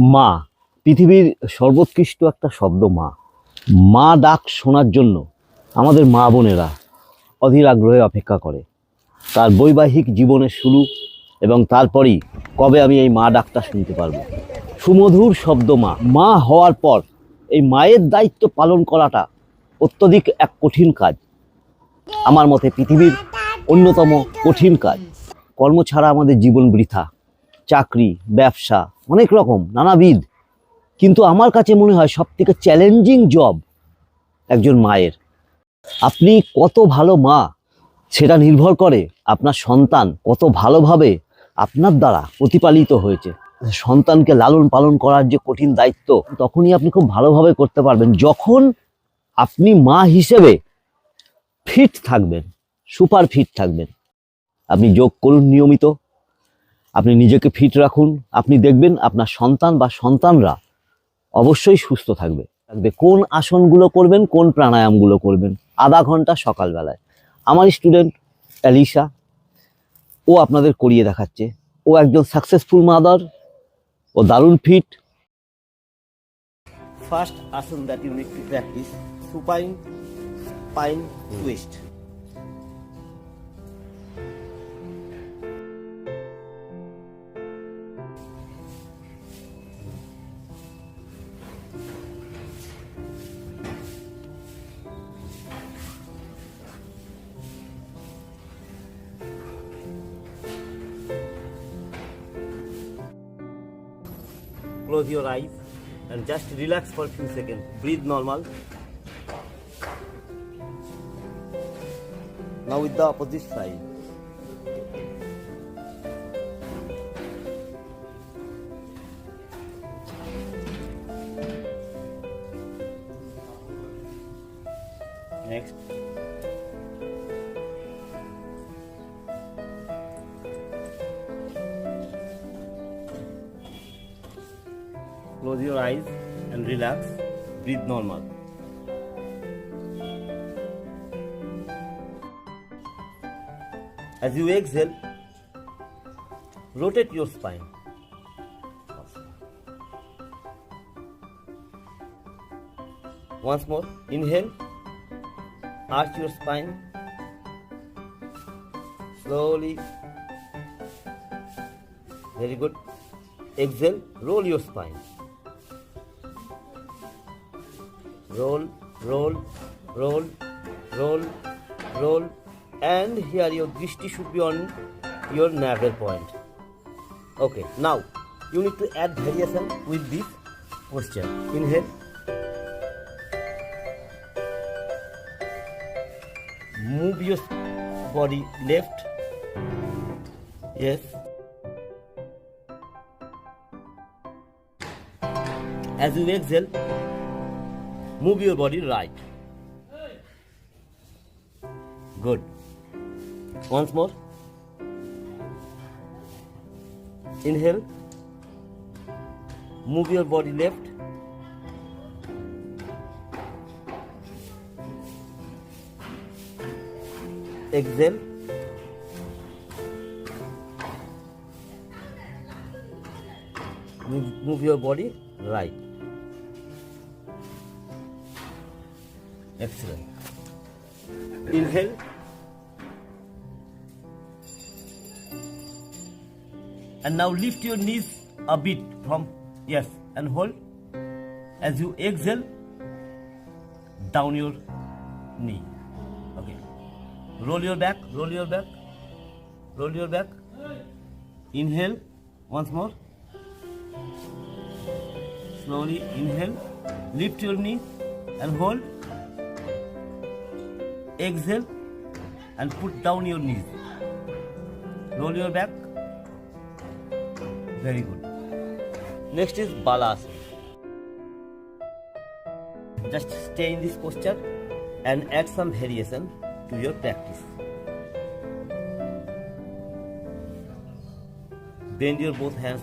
মা। পৃথিবীর সর্বোৎকৃষ্ট একটা শব্দ মা। মা ডাক শোনার জন্য আমাদের মা বোনেরা অধীর আগ্রহে অপেক্ষা করে। তার বৈবাহিক জীবনের শুরু এবং তারপরেই কবে আমি এই মা ডাকটা শুনতে পারব? সুমধুর শব্দ মা। মা হওয়ার পর এই মায়ের দায়িত্ব পালন করাটা অত্যধিক এক কঠিন কাজ। আমার মতে পৃথিবীর অন্যতম কঠিন কাজ। কর্ম ছাড়া আমাদের জীবন বৃথা। চাকরি, ব্যবসা অনেক রকম, নানাবিধ। কিন্তু আমার কাছে মনে হয় সব থেকে চ্যালেঞ্জিং জব একজন মায়ের। আপনি কত ভালো মা, সেটা নির্ভর করে আপনার সন্তান কত ভালোভাবে আপনার দ্বারা প্রতিপালিত হয়েছে। সন্তানকে লালন পালন করার যে কঠিন দায়িত্ব, তখনই আপনি খুব ভালোভাবে করতে পারবেন। যখন আপনি মা হিসেবে ফিট থাকবেন সুপার ফিট থাকবেন, আপনি যোগ করুন নিয়মিত। আপনি নিজেকে ফিট রাখুন, আপনি দেখবেন আপনার সন্তান বা সন্তানরা অবশ্যই সুস্থ থাকবে। থাকবে কোন আসনগুলো করবেন, কোন প্রাণায়ামগুলো করবেন, আধা ঘণ্টা সকালবেলায়। আমার স্টুডেন্ট অ্যালিসা ও আপনাদের করিয়ে দেখাচ্ছে। ও একজন সাকসেসফুল মাদার, ও দারুণ fit. First asana that you need to practice supine spine twist close your eyes and just relax for a few seconds breathe normal now with the opposite side next Close your eyes and relax. Breathe normal. As you exhale, rotate your spine. Once more, inhale, arch your spine. Slowly. Very good. Exhale, roll your spine. Roll, roll, roll, roll, roll, and here your drishti should be on your navel point. Okay, now you need to add variation with this posture. Inhale, move your body left, yes. As you exhale, move your body right. Good. Once more. Inhale. Move your body left. Exhale. Move, move your body right. Excellent. Inhale. And now lift your knees a bit from, yes, and hold. As you exhale, down your knee. Okay. Roll your back, roll your back, roll your back. Inhale, once more. Slowly inhale, lift your knee and hold exhale and put down your knees. Roll your back. Very good. Next is balasana. Just stay in this posture and add some variation to your practice. Bend your both hands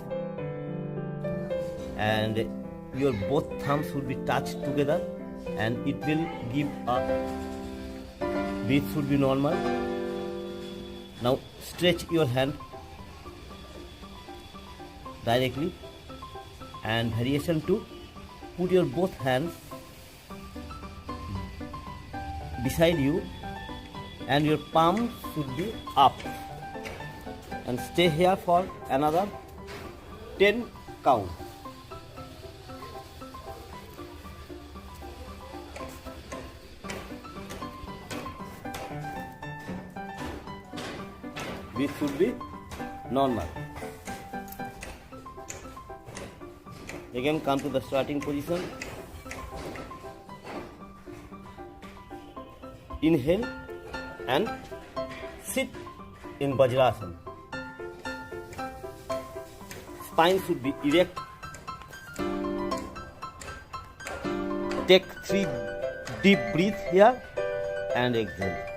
and your both thumbs should be touched together and it will give a breath should be normal. Now stretch your hand directly and variation two put your both hands beside you and your palm should be up and stay here for another 10 count this should be normal again come to the starting position inhale and sit in Vajrasana. Spine should be erect. Take three deep breaths here and exhale.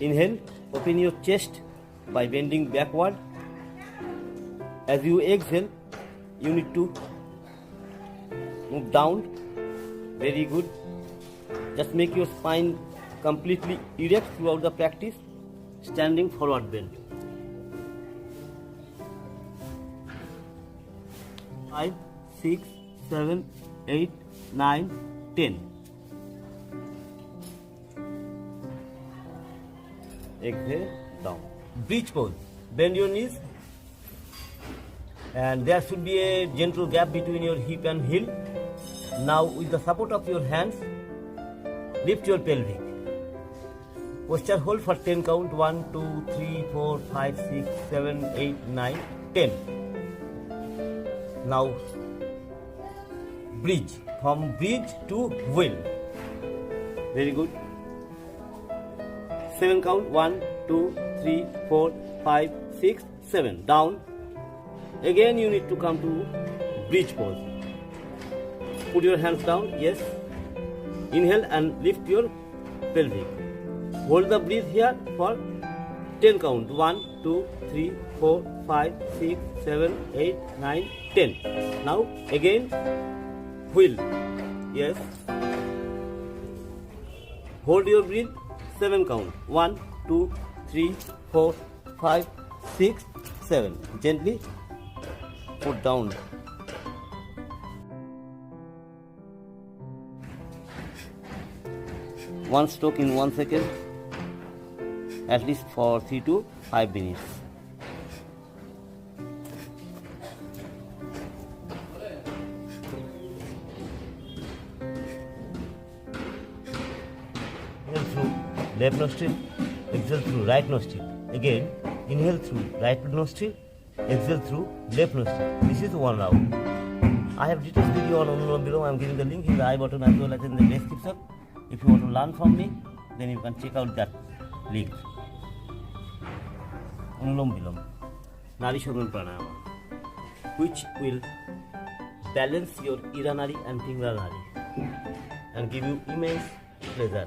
Inhale, open your chest by bending backward. As you exhale, you need to move down very good just make your spine completely erect throughout the practice standing forward bend five six seven eight nine ten down bridge pose bend your knees and there should be a gentle gap between your hip and heel now with the support of your hands lift your pelvic posture hold for 10 count 1 2 3 4 5 6 7 8 9 10 now bridge from bridge to wheel very good 7 count 1 2 3 4 5 6 7 down again you need to come to bridge pose put your hands down yes inhale and lift your pelvic hold the breath here for 10 count 1 2 3 4 5 6 7 8 9 10 now again wheel yes hold your breath 7 count 1 2 3 4 5 6 7 gently put down one stroke in one second at least for 3 to 5 minutes left nostril exhale through right nostril again inhale through right nostril exhale through left nostril this is one round I have detailed video on below. I am giving the link in the i button as well as in the description. If you want to learn from me, then you can check out that link. Anulom Bilom, Nari Shogun Pranayama, which will balance your urinary and finger nari and give you immense pleasure.